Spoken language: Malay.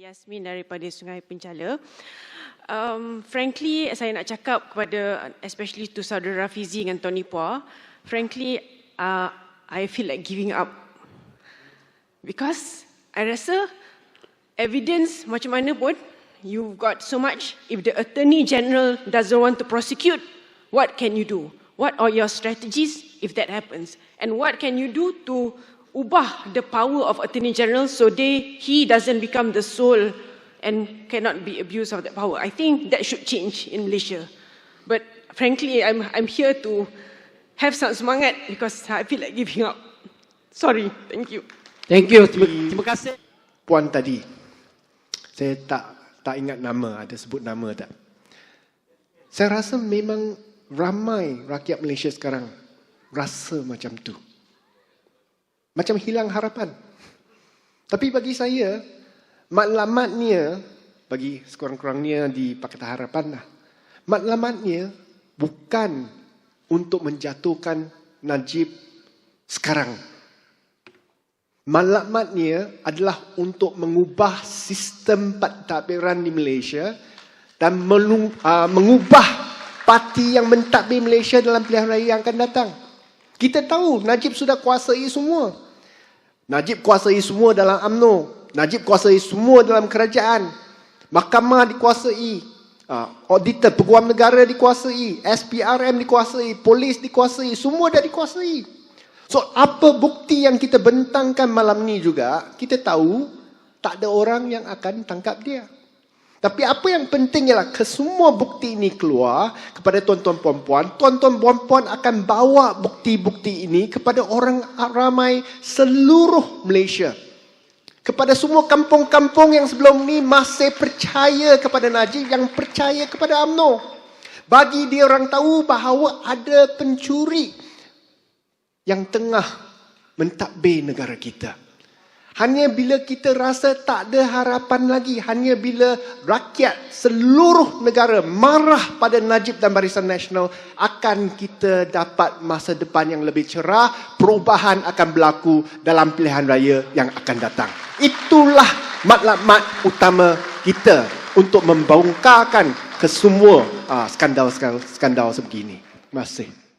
Yasmin daripada Sungai Penchala. Um, frankly, saya nak cakap kepada, especially to saudara Rafizi dengan Tony Pua, frankly, uh, I feel like giving up. Because I rasa evidence macam mana pun, you've got so much, if the Attorney General doesn't want to prosecute, what can you do? What are your strategies if that happens? And what can you do to ubah the power of Attorney General so they, he doesn't become the sole and cannot be abused of that power. I think that should change in Malaysia. But frankly, I'm, I'm here to have some semangat because I feel like giving up. Sorry, thank you. Thank you. Terima, terima kasih. Puan tadi, saya tak tak ingat nama, ada sebut nama tak? Saya rasa memang ramai rakyat Malaysia sekarang rasa macam tu. Macam hilang harapan. Tapi bagi saya, matlamatnya, bagi sekurang-kurangnya di Pakatan Harapan lah, matlamatnya bukan untuk menjatuhkan Najib sekarang. Matlamatnya adalah untuk mengubah sistem pentadbiran di Malaysia dan uh, mengubah parti yang mentadbir Malaysia dalam pilihan raya yang akan datang. Kita tahu Najib sudah kuasai semua. Najib kuasai semua dalam UMNO. Najib kuasai semua dalam kerajaan. Mahkamah dikuasai. Uh, auditor peguam negara dikuasai. SPRM dikuasai. Polis dikuasai. Semua dah dikuasai. So apa bukti yang kita bentangkan malam ni juga, kita tahu tak ada orang yang akan tangkap dia. Tapi apa yang penting ialah kesemua bukti ini keluar kepada tuan-tuan puan-puan, tuan-tuan puan-puan akan bawa bukti-bukti ini kepada orang ramai seluruh Malaysia. Kepada semua kampung-kampung yang sebelum ni masih percaya kepada Najib, yang percaya kepada UMNO. Bagi dia orang tahu bahawa ada pencuri yang tengah mentadbir negara kita. Hanya bila kita rasa tak ada harapan lagi, hanya bila rakyat seluruh negara marah pada Najib dan Barisan Nasional, akan kita dapat masa depan yang lebih cerah, perubahan akan berlaku dalam pilihan raya yang akan datang. Itulah matlamat utama kita untuk membongkarkan kesemua uh, skandal-skandal sebegini. Terima kasih.